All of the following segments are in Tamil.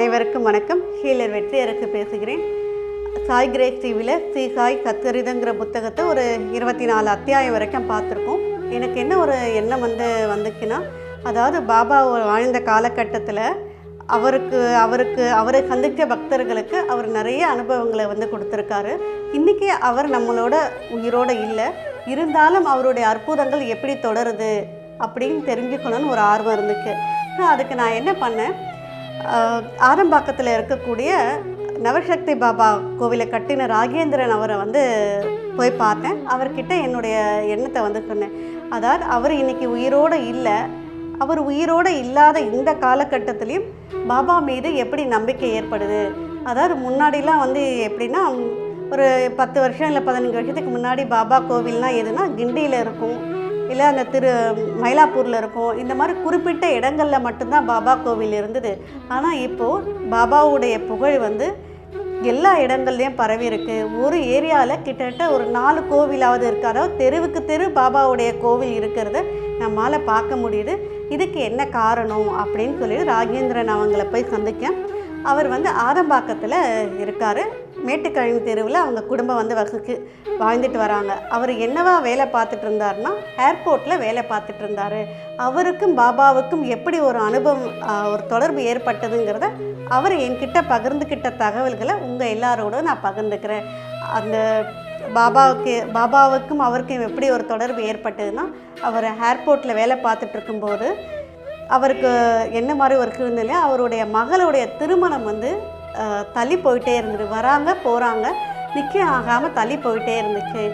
அனைவருக்கும் வணக்கம். ஹீலர் வெற்றியருக்கு பேசுகிறேன். சாய் கிரேஸ் டிவியில் ஸ்ரீ சாய் கத்தரிதங்கிற புத்தகத்தை ஒரு இருபத்தி நாலு அத்தியாயம் வரைக்கும் பார்த்துருக்கோம். எனக்கு என்ன ஒரு எண்ணம் வந்து வந்துச்சுன்னா அதாவது பாபா வாழ்ந்த காலகட்டத்தில் அவருக்கு அவருக்கு அவரை சந்தித்த பக்தர்களுக்கு அவர் நிறைய அனுபவங்களை வந்து கொடுத்துருக்காரு. இன்றைக்கி அவர் நம்மளோட உயிரோடு இல்லை. இருந்தாலும் அவருடைய அற்புதங்கள் எப்படி தொடருது அப்படின்னு தெரிஞ்சுக்கணும்னு ஒரு ஆர்வம் இருந்துச்சு. அதுக்கு நான் என்ன பண்ணேன்? ஆரம்பாக்கத்தில் இருக்கக்கூடிய நவசக்தி பாபா கோவிலை கட்டின ராகேந்திரன் அவரை வந்து போய் பார்த்தேன். அவர்கிட்ட என்னுடைய எண்ணத்தை வந்து சொன்னேன். அதாவது அவர் இன்னைக்கு உயிரோடு இல்லை. அவர் உயிரோடு இல்லாத இந்த காலகட்டத்திலையும் பாபா மீது எப்படி நம்பிக்கை ஏற்படுது? அதாவது முன்னாடிலாம் வந்து எப்படின்னா ஒரு பத்து வருஷம் இல்லை பதினஞ்சு வருஷத்துக்கு முன்னாடி பாபா கோவில்னால் எதுனா கிண்டியில் இருக்கும். இல்லை அந்த திரு மயிலாப்பூரில் இருக்கும். இந்த மாதிரி குறிப்பிட்ட இடங்களில் மட்டும்தான் பாபா கோவில் இருந்தது. ஆனால் இப்போது பாபாவுடைய புகழ் வந்து எல்லா இடங்கள்லையும் பரவி இருக்கு. ஒரு ஏரியாவில் கிட்டத்தட்ட ஒரு நாலு கோவிலாவது இருக்காதோ அதாவது தெருவுக்கு தெரு பாபாவுடைய கோவில் இருக்கிறத நம்மால் பார்க்க முடியுது. இதுக்கு என்ன காரணம் அப்படின்னு சொல்லி ராகேந்திரன் அவங்கள போய் சந்திக்க. அவர் வந்து ஆதம்பாக்கத்தில் இருக்கார். மேட்டுக்கழிவு தெருவில் அவங்க குடும்பம் வந்து வசிக்கு வாழ்ந்துட்டு வராங்க. அவர் என்னவா வேலை பார்த்துட்டு இருந்தார்னா ஏர்போர்ட்டில் வேலை பார்த்துட்டு இருந்தார். அவருக்கும் பாபாவுக்கும் எப்படி ஒரு அனுபவம் ஒரு தொடர்பு ஏற்பட்டதுங்கிறத அவர் என்கிட்ட பகிர்ந்துக்கிட்ட தகவல்களை உங்கள் எல்லாரோட நான் பகிர்ந்துக்கிறேன். அந்த பாபாவுக்கு பாபாவுக்கும் அவருக்கும் எப்படி ஒரு தொடர்பு ஏற்பட்டதுன்னா அவர் ஏர்போர்ட்டில் வேலை பார்த்துட்டு இருக்கும்போது அவருக்கு என்ன மாதிரி ஒரு சூழ்நிலை அவருடைய மகளுடைய திருமணம் வந்து தள்ளி போயிட்டே இருந்தது. வராங்க போகிறாங்க நிச்சயம் ஆகாமல் தள்ளி போயிட்டே இருந்துச்சு.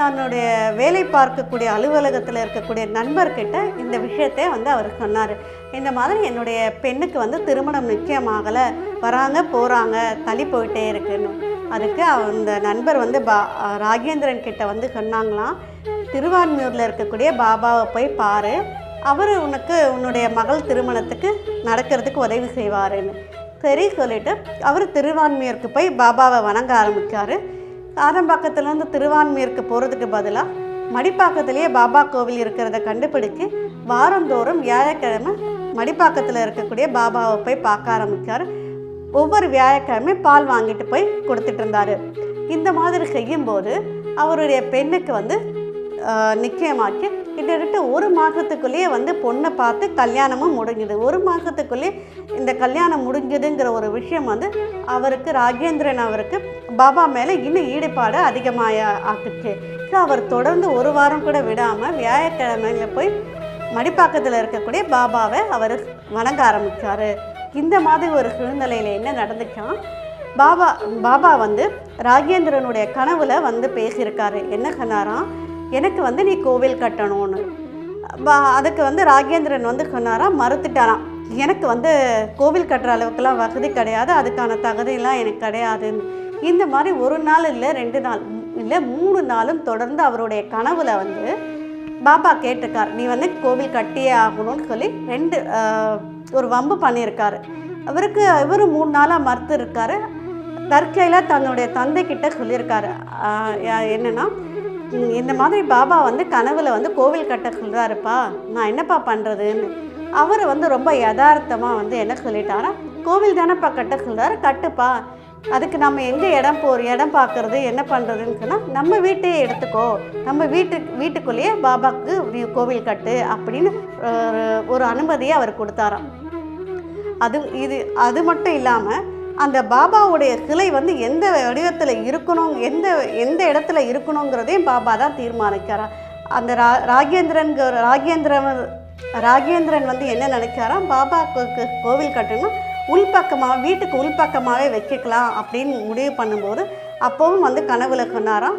தன்னுடைய வேலை பார்க்கக்கூடிய அலுவலகத்தில் இருக்கக்கூடிய நண்பர்கிட்ட இந்த விஷயத்தை வந்து அவர் சொன்னார். இந்த மாதிரி என்னுடைய பெண்ணுக்கு வந்து திருமணம் நிச்சயமாகலை வராங்க போகிறாங்க தள்ளி போயிட்டே இருக்குன்னு. அதுக்கு அந்த நண்பர் வந்து பா ராகேந்திரன் கிட்ட வந்து சொன்னாங்களாம் திருவான்மியூரில் இருக்கக்கூடிய பாபாவை போய் பாரு. அவர் உனக்கு உன்னுடைய மகள் திருமணத்துக்கு நடக்கிறதுக்கு உதவி செய்வாருன்னு. சரி சொல்லிட்டு அவர் திருவான்மியூருக்கு போய் பாபாவை வணங்க ஆரம்பித்தார் ஆரம்பாக்கத்துலேருந்து திருவான்மியூருக்கு போகிறதுக்கு பதிலாக மடிப்பாக்கத்திலேயே பாபா கோவில் இருக்கிறத கண்டுபிடிச்சு வாரந்தோறும் வியாழக்கிழமை மடிப்பாக்கத்தில் இருக்கக்கூடிய பாபாவை போய் பார்க்க ஆரம்பித்தார் ஒவ்வொரு வியாழக்கிழமை பால் வாங்கிட்டு போய் கொடுத்துட்டு இருந்தார். இந்த மாதிரி செய்யும்போது அவருடைய பெண்ணுக்கு வந்து நிச்சயமாக்கி கிட்டத்தட்ட ஒரு மாதத்துக்குள்ளேயே வந்து பொண்ணை பார்த்து கல்யாணமும் முடிஞ்சுது. ஒரு மாதத்துக்குள்ளேயே இந்த கல்யாணம் முடிஞ்சுதுங்கிற ஒரு விஷயம் வந்து அவருக்கு ராகேந்திரன் அவருக்கு பாபா மேலே இன்னும் ஈடுபாடு அதிகமாக ஆக்குச்சு. ஸோ அவர் தொடர்ந்து ஒரு வாரம் கூட விடாமல் வியாழக்கிழமையில் போய் மடிப்பாக்கத்தில் இருக்கக்கூடிய பாபாவை அவர் வணங்க ஆரம்பித்தார் இந்த மாதிரி ஒரு சூழ்நிலையில் என்ன நடந்துச்சா? பாபா பாபா வந்து ராகேந்திரனுடைய கனவுல வந்து பேசியிருக்காரு. என்ன சொன்னாராம்? எனக்கு வந்து நீ கோவில் கட்டணும்னு. அதுக்கு வந்து ராகேந்திரன் வந்து சொன்னாராம் மறுத்துட்டாராம். எனக்கு வந்து கோவில் கட்டுற அளவுக்குலாம் வசதி கிடையாது. அதுக்கான தகுதியெல்லாம் எனக்கு கிடையாதுன்னு. இந்த மாதிரி ஒரு நாள் இல்லை ரெண்டு நாள் இல்லை மூணு நாளும் தொடர்ந்து அவருடைய கனவுல வந்து பாபா கேட்டிருக்கார். நீ வந்து கோவில் கட்டியே ஆகணும்னு சொல்லி ரெண்டு ஒரு வம்பு பண்ணியிருக்காரு. அவருக்கு இவர் மூணு நாளாக மறுத்து இருக்காரு தற்கையில் தன்னுடைய தந்தை கிட்ட சொல்லியிருக்காரு. என்னென்னா யா- இந்த மாதிரி பாபா வந்து கனவுல வந்து கோவில் கட்ட சொல்கிறாருப்பா நான் என்னப்பா பண்ணுறதுன்னு அவர் வந்து ரொம்ப யதார்த்தமாக வந்து என்ன சொல்லிட்டாரா கோவில் தானேப்பா கட்ட சொல்கிறாரு கட்டுப்பா. அதுக்கு நம்ம எங்கே இடம் போ இடம் பார்க்கறது என்ன பண்ணுறதுன்னு சொன்னால் நம்ம வீட்டையே எடுத்துக்கோ. நம்ம வீட்டு வீட்டுக்குள்ளேயே பாபாவுக்கு நீ கோவில் கட்டு அப்படின்னு ஒரு ஒரு அனுமதியை அவர் கொடுத்தாராம். அது இது அது மட்டும் இல்லாமல் அந்த பாபாவுடைய சிலை வந்து எந்த வடிவத்தில் இருக்கணும் எந்த எந்த இடத்துல இருக்கணுங்கிறதையும் பாபா தான் தீர்மானிக்கிறார்? அந்த ரா ராகேந்திரன்கிற ராகேந்திரன் ராகேந்திரன் வந்து என்ன நினைச்சாராம் பாபா கோவில் கட்டணும் உள்பக்கமாக வீட்டுக்கு உள்பக்கமாகவே வைக்கலாம் அப்படின்னு முடிவு பண்ணும்போது அப்போவும் வந்து கனவுல சொன்னாராம்.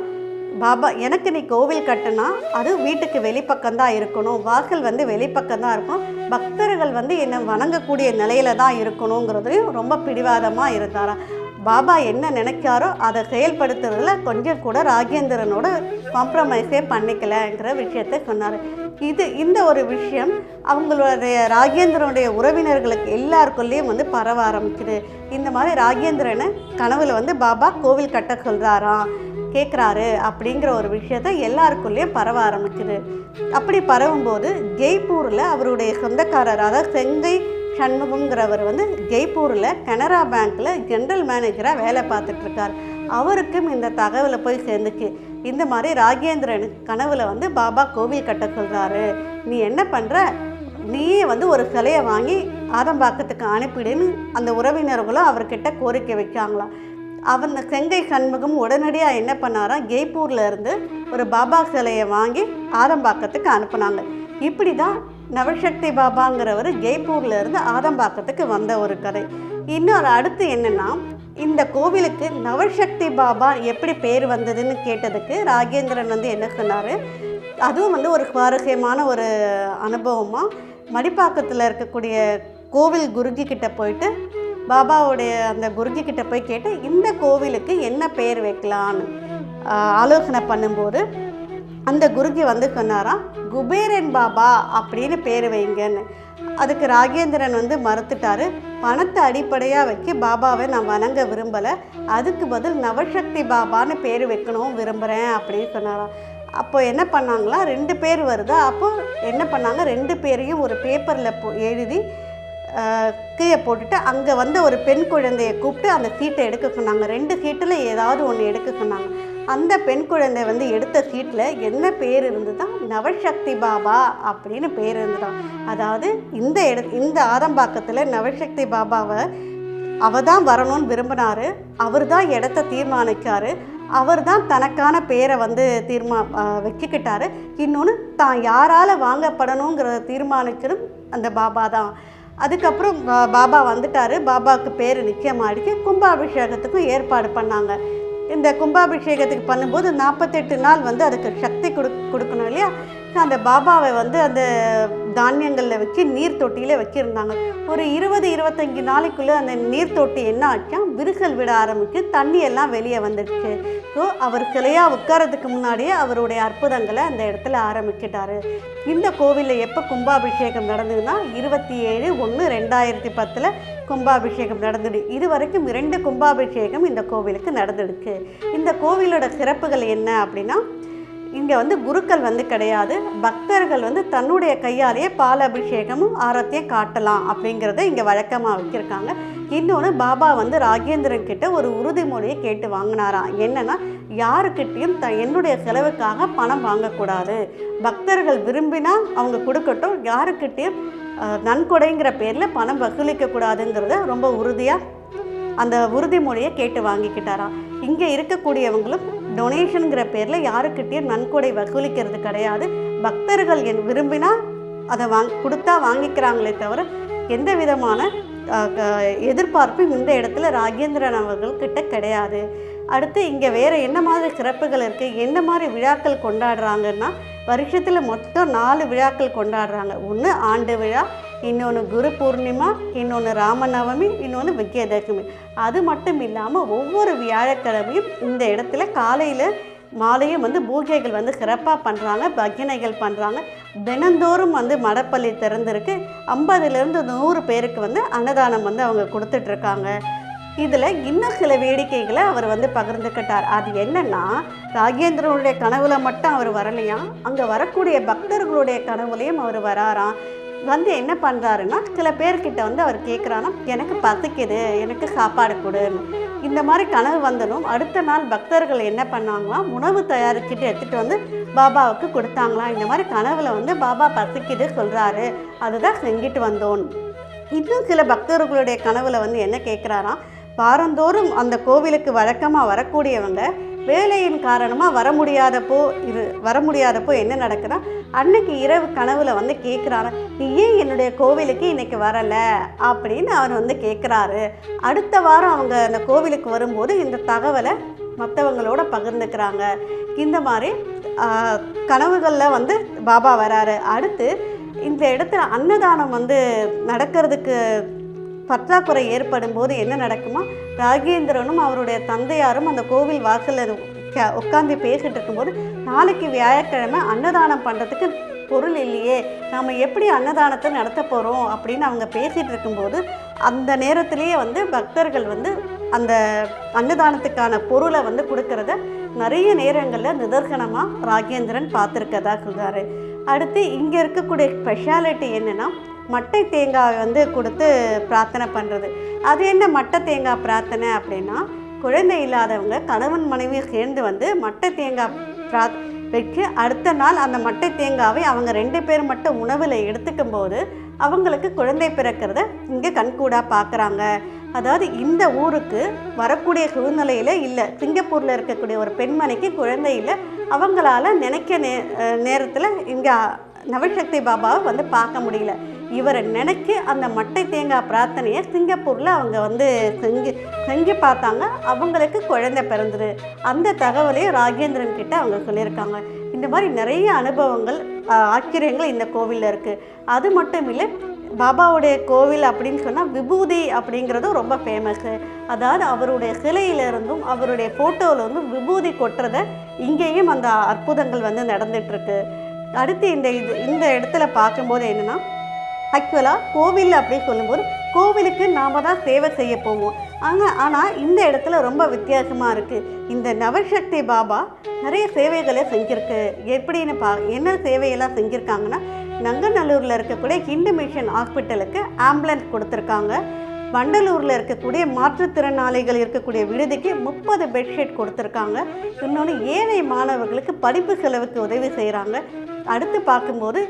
பாபா எனக்கு நீ கோவில் கட்டினா அது வீட்டுக்கு வெளிப்பக்கம்தான் இருக்கணும். வாசல் வந்து வெளிப்பக்கம்தான் இருக்கும். பக்தர்கள் வந்து என்னை வணங்கக்கூடிய நிலையில தான் இருக்கணுங்கிறதையும் ரொம்ப பிடிவாதமாக இருந்தாராம் பாபா என்ன நினைக்காரோ அதை செயல்படுத்துறதுல கொஞ்சம் கூட ராகேந்திரனோட காம்ப்ரமைஸே பண்ணிக்கலங்கிற விஷயத்தை சொன்னார். இது இந்த ஒரு விஷயம் அவங்களுடைய ராகேந்திரனுடைய உறவினர்களுக்கு எல்லாருக்குள்ளேயும் வந்து பரவ ஆரம்பிக்குது. இந்த மாதிரி ராகேந்திரனை கனவில் வந்து பாபா கோவில் கட்ட சொல்கிறாராம் கேட்குறாரு அப்படிங்கிற ஒரு விஷயத்த எல்லாருக்குள்ளேயும் பரவ ஆரம்பிக்குது. அப்படி பரவும்போது ஜெய்ப்பூரில் அவருடைய சொந்தக்காரர் அதாவது செங்கை சண்முகங்கிறவர் வந்து ஜெய்ப்பூரில் கனரா பேங்க்கில் ஜென்ரல் மேனேஜராக வேலை பார்த்துட்ருக்கார். அவருக்கும் இந்த தகவலை போய் சேர்ந்துச்சு. இந்த மாதிரி ராஜேந்திரன் கனவுல வந்து பாபா கோவில் கட்ட சொல்கிறாரு நீ என்ன பண்ணுற நீயே வந்து ஒரு சிலையை வாங்கி ஆதம்பாக்கத்துக்கு அனுப்பிடுன்னு அந்த உறவினர்களும் அவர்கிட்ட கோரிக்கை வைக்காங்களாம் அவன் செங்கை சண்முகம் உடனடியாக என்ன பண்ணாராம் ஜெய்ப்பூரில் இருந்து ஒரு பாபா சிலையை வாங்கி ஆதம்பாக்கத்துக்கு அனுப்புனாங்க. இப்படி தான் நவசக்தி பாபாங்கிறவர் ஜெய்ப்பூரில் இருந்து ஆதம்பாக்கத்துக்கு வந்த ஒரு கதை. இன்னொரு அடுத்து என்னென்னா இந்த கோவிலுக்கு நவசக்தி பாபா எப்படி பேர் வந்ததுன்னு கேட்டதுக்கு ராகேந்திரன் வந்து என்ன சொன்னார்? அதுவும் வந்து ஒரு சுவாரஸ்யமான ஒரு அனுபவமாக மடிப்பாக்கத்தில் இருக்கக்கூடிய கோவில் குருஜி கிட்ட போயிட்டு பாபாவுடைய அந்த குருஜி கிட்ட போய் கேட்டு இந்த கோவிலுக்கு என்ன பெயர் வைக்கலான்னு ஆலோசனை பண்ணும்போது அந்த குருஜி வந்து சொன்னாராம் குபேரன் பாபா அப்படின்னு பேர் வைங்கன்னு. அதுக்கு ராகேந்திரன் வந்து மறுத்துட்டாரு பணத்தை அடிப்படையாக வச்சு பாபாவை நான் வணங்க விரும்பலை அதுக்கு பதில் நவசக்தி பாபான்னு பேர் வைக்கணும் விரும்புகிறேன் அப்படின்னு சொன்னாராம். அப்போ என்ன பண்ணாங்களா ரெண்டு பேர் வருதா அப்போ என்ன பண்ணாங்க ரெண்டு பேரையும் ஒரு பேப்பரில் போ எழுதி கீழே போட்டுட்டு அங்கே வந்த ஒரு பெண் குழந்தையை கூப்பிட்டு அந்த சீட்டை எடுக்க சொன்னாங்க. ரெண்டு சீட்டில் ஏதாவது ஒன்று எடுக்க சொன்னாங்க. அந்த பெண் குழந்தை வந்து எடுத்த சீட்டில் என்ன பேர் இருந்துதான் நவசக்தி பாபா அப்படின்னு பேர் இருந்துதான் அதாவது இந்த இட இந்த ஆரம்பாக்கத்தில் நவசக்தி பாபாவை அவர் தான் வரணும்னு விரும்பினார். அவர் தான் இடத்த தீர்மானிக்கார். அவர் தான் தனக்கான பேரை வந்து தீர்மா வச்சுக்கிட்டாரு. இன்னொன்று தான் யாரால் வாங்கப்படணுங்கிறத தீர்மானிக்கணும் அந்த பாபா தான். அதுக்கப்புறம் பாபா வந்துட்டார். பாபாவுக்கு பேர் நிச்சயமாடிச்சு கும்பாபிஷேகத்துக்கும் ஏற்பாடு பண்ணாங்க. இந்த கும்பாபிஷேகத்துக்கு பண்ணும்போது நாற்பத்தெட்டு நாள் வந்து அதுக்கு சக்தி கொடு கொடுக்கணும் இல்லையா? அந்த பாபாவை வந்து அந்த தானியங்களில் வச்சு நீர் தொட்டியில் வச்சுருந்தாங்க. ஒரு இருபது இருபத்தஞ்சி நாளைக்குள்ளே அந்த நீர் தொட்டி என்ன ஆச்சா விரிசல் விட ஆரம்பித்து தண்ணி எல்லாம் வெளியே வந்துடுச்சு. ஸோ அவர் சிலையாக உட்காரத்துக்கு முன்னாடியே அவருடைய அற்புதங்களை அந்த இடத்துல ஆரம்பிச்சிட்டாரு. இந்த கோவிலில் எப்போ கும்பாபிஷேகம் நடந்ததுன்னா இருபத்தி ஏழு ஒன்று ரெண்டாயிரத்தி பத்தில் கும்பாபிஷேகம் நடந்துடு இது வரைக்கும் இரண்டு கும்பாபிஷேகம் இந்த கோவிலுக்கு நடந்துடுச்சு. இந்த கோவிலோட சிறப்புகள் என்ன அப்படின்னா இங்கே வந்து குருக்கள் வந்து கிடையாது. பக்தர்கள் வந்து தன்னுடைய கையாலேயே பால் அபிஷேகமும் ஆரத்தையும் காட்டலாம் அப்படிங்கிறத இங்கே வழக்கமாக வச்சுருக்காங்க. இன்னொன்று பாபா வந்து ராகேந்திரன் கிட்ட ஒரு உறுதிமொழியை கேட்டு வாங்கினாராம் என்னன்னா யாருக்கிட்டேயும் த என்னுடைய செலவுக்காக பணம் வாங்கக்கூடாது. பக்தர்கள் விரும்பினா அவங்க கொடுக்கட்டும். யாருக்கிட்டேயும் நன்கொடைங்கிற பேரில் பணம் வசூலிக்கக்கூடாதுங்கிறத ரொம்ப உறுதியாக அந்த உறுதிமொழியை கேட்டு வாங்கிக்கிட்டாராம் இங்கே இருக்கக்கூடியவங்களும் டொனேஷனுங்கிற பேரில் யாருக்கிட்டேயும் நன்கொடை வசூலிக்கிறது கிடையாது. பக்தர்கள் என் விரும்பினா அதை வாங் கொடுத்தா வாங்கிக்கிறாங்களே தவிர எந்த விதமான க- எதிர்பார்ப்பும் இந்த இடத்துல ராகேந்திரன் அவர்கள் கிட்ட கிடையாது. அடுத்து இங்கே வேறு என்ன மாதிரி சிறப்புகள் இருக்குது என்ன மாதிரி விழாக்கள் கொண்டாடுறாங்கன்னா வருஷத்தில் மொத்தம் நாலு விழாக்கள் கொண்டாடுறாங்க. ஒன்று ஆண்டு விழா இன்னொன்று குரு பூர்ணிமா இன்னொன்று ராமநவமி இன்னொன்று விஜயதசமி. அது மட்டும் இல்லாமல் ஒவ்வொரு வியாழக்கிழமையும் இந்த இடத்துல காலையில் மாலையும் வந்து பூஜைகள் வந்து சிறப்பாக பண்ணுறாங்க பஜனைகள் பண்ணுறாங்க தினந்தோறும் வந்து மடப்பள்ளி திறந்திருக்கு. ஐம்பதுலேருந்து நூறு பேருக்கு வந்து அன்னதானம் வந்து அவங்க கொடுத்துட்ருக்காங்க. இதில் இன்னும் சில வேடிக்கைகளை அவர் வந்து பகிர்ந்துக்கிட்டார். அது என்னன்னா ராகேந்திரனுடைய கனவுல மட்டும் அவர் வரலையாம் அங்கே வரக்கூடிய பக்தர்களுடைய கனவுலையும் அவர் வராராம். வந்து என்ன பண்ணுறாருன்னா சில பேர்கிட்ட வந்து அவர் கேட்குறாருன்னா எனக்கு பசிக்குது எனக்கு சாப்பாடு கொடுன்னு. இந்த மாதிரி கனவு வந்ததும் அடுத்த நாள் பக்தர்கள் என்ன பண்ணாங்களாம் உணவு தயாரிச்சுட்டு எடுத்துகிட்டு வந்து பாபாவுக்கு கொடுத்தாங்களாம். இந்த மாதிரி கனவில் வந்து பாபா பசிக்குது சொல்கிறாரு அதுதான் செஞ்சுட்டு வந்தோம். இன்னும் சில பக்தர்களுடைய கனவில் வந்து என்ன கேட்குறாராம் வாரந்தோறும் அந்த கோவிலுக்கு வழக்கமாக வரக்கூடியவங்க வேலையின் காரணமாக வர முடியாதப்போ இரு வர முடியாதப்போ என்ன நடக்குதுன்னா அன்னைக்கு இரவு கனவுல வந்து கேட்குறாரு நீ ஏன் என்னுடைய கோவிலுக்கு இன்னைக்கு வரலை? அப்படின்னு அவர் வந்து கேட்குறாரு அடுத்த வாரம் அவங்க அந்த கோவிலுக்கு வரும்போது இந்த தகவலை மற்றவங்களோட பகிர்ந்துக்கிறாங்க. இந்த மாதிரி கனவுகளில் வந்து பாபா வராரு. அடுத்து இந்த இடத்துல அன்னதானம் வந்து நடக்கிறதுக்கு பற்றாக்குறை ஏற்படும் போது என்ன நடக்குமா ராகேந்திரனும் அவருடைய தந்தையாரும் அந்த கோவில் வாசலில் உட்காந்து பேசிட்டு இருக்கும்போது நாளைக்கு வியாழக்கிழமை அன்னதானம் பண்ணுறதுக்கு பொருள் இல்லையே நாம் எப்படி அன்னதானத்தை நடத்த போகிறோம் அப்படின்னு அவங்க பேசிகிட்டு இருக்கும்போது அந்த நேரத்திலேயே வந்து பக்தர்கள் வந்து அந்த அன்னதானத்துக்கான பொருளை வந்து கொடுக்கறத நிறைய நேரங்களில் நிதர்சனமாக ராகேந்திரன் பார்த்துருக்கதா சொல்கிறாரு அடுத்து இங்கே இருக்கக்கூடிய ஸ்பெஷாலிட்டி என்னென்னா மட்டை தேங்காய் வந்து கொடுத்து பிரார்த்தனை பண்ணுறது அது என்ன மட்டை தேங்காய் பிரார்த்தனை அப்படின்னா குழந்தை இல்லாதவங்க கணவன் மனைவி சேர்ந்து வந்து மட்டை தேங்காய் பிரா வச்சு அடுத்த நாள் அந்த மட்டை தேங்காவை அவங்க ரெண்டு பேர் மட்டும் உணவில் எடுத்துக்கும் போது அவங்களுக்கு குழந்தை பிறக்கிறத இங்கே கண்கூடாக பார்க்குறாங்க அதாவது இந்த ஊருக்கு வரக்கூடிய சூழ்நிலையில் இல்லை. சிங்கப்பூரில் இருக்கக்கூடிய ஒரு பெண்மணிக்கு குழந்தை இல்லை. அவங்களால நினைக்க நே நேரத்தில் இங்கே நவசக்தி பாபாவை வந்து பார்க்க முடியல. இவரை நினைக்க அந்த மட்டை தேங்காய் பிரார்த்தனையை சிங்கப்பூரில் அவங்க வந்து செஞ்சு செஞ்சு பார்த்தாங்க. அவங்களுக்கு குழந்தை பிறந்துரு அந்த தகவலையும் ராகேந்திரன் கிட்ட அவங்க சொல்லியிருக்காங்க. இந்த மாதிரி நிறைய அனுபவங்கள் ஆச்சரியங்கள் இந்த கோவிலில் இருக்குது அது மட்டும் இல்லை பாபாவுடைய கோவில் அப்படின்னு சொன்னால் விபூதி அப்படிங்கிறதும் ரொம்ப ஃபேமஸ்ஸு அதாவது அவருடைய சிலையிலிருந்தும் அவருடைய ஃபோட்டோவிலிருந்தும் விபூதி கொட்டுறத இங்கேயும் அந்த அற்புதங்கள் வந்து நடந்துகிட்ருக்கு அடுத்து இந்த இது இந்த இடத்துல பார்க்கும்போது என்னென்னா ஆக்சுவலாக கோவில் அப்படின்னு சொல்லும்போது கோவிலுக்கு நாம் தான் சேவை செய்ய போவோம். ஆனால் ஆனால் இந்த இடத்துல ரொம்ப வித்தியாசமாக இருக்குது இந்த நவசக்தி பாபா நிறைய சேவைகளை செஞ்சுருக்கு. எப்படின்னு பா என்ன சேவையெல்லாம் செஞ்சுருக்காங்கன்னா நங்கநல்லூரில் இருக்கக்கூடிய ஹிந்து மிஷன் ஹாஸ்பிட்டலுக்கு ஆம்புலன்ஸ் கொடுத்துருக்காங்க. வண்டலூரில் இருக்கக்கூடிய மாற்றுத்திறனாளிகள் இருக்கக்கூடிய விடுதிக்கு முப்பது பெட்ஷீட் கொடுத்துருக்காங்க. இன்னொன்று ஏழை மாணவர்களுக்கு படிப்பு செலவுக்கு உதவி செய்கிறாங்க அடுத்து பார்க்கும்போது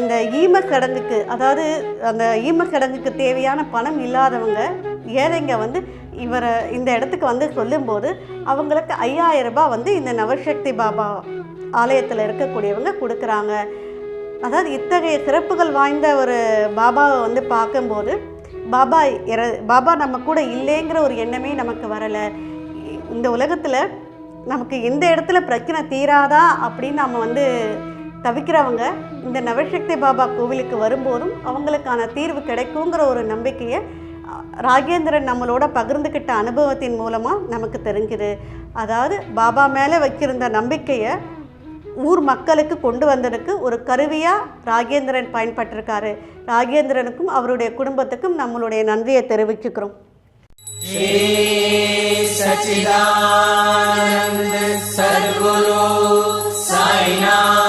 இந்த ஈம சடங்குக்கு அதாவது அந்த ஈம சடங்குக்கு தேவையான பணம் இல்லாதவங்க ஏழைங்க வந்து இவரை இந்த இடத்துக்கு வந்து சொல்லும்போது அவங்களுக்கு ஐயாயிரம் ரூபாய் வந்து இந்த நவசக்தி பாபா ஆலயத்தில் இருக்கக்கூடியவங்க கொடுக்குறாங்க. அதாவது இத்தகைய சிறப்புகள் வாய்ந்த ஒரு பாபாவை வந்து பார்க்கும்போது பாபா இற பாபா நம்ம கூட இல்லைங்கிற ஒரு எண்ணமே நமக்கு வரலை. இந்த உலகத்தில் நமக்கு எந்த இடத்துல பிரச்சனை தீராதா அப்படின்னு நம்ம வந்து தவிக்கிறவங்க இந்த நவசக்தி பாபா கோவிலுக்கு வரும்போதும் அவங்களுக்கான தீர்வு கிடைக்குங்கிற ஒரு நம்பிக்கையை ராகேந்திரன் நம்மளோட பகிர்ந்துக்கிட்ட அனுபவத்தின் மூலமாக நமக்கு தெரிஞ்சுது. அதாவது பாபா மேலே வைக்கிருந்த நம்பிக்கையை ஊர் மக்களுக்கு கொண்டு வந்ததுக்கு ஒரு கருவியாக ராகேந்திரன் பயன்பட்டிருக்காரு. ராகேந்திரனுக்கும் அவருடைய குடும்பத்துக்கும் நம்மளுடைய நன்றியை தெரிவிச்சுக்கிறோம். சச்சிதானந்த சர்வோ சாய்நாத்.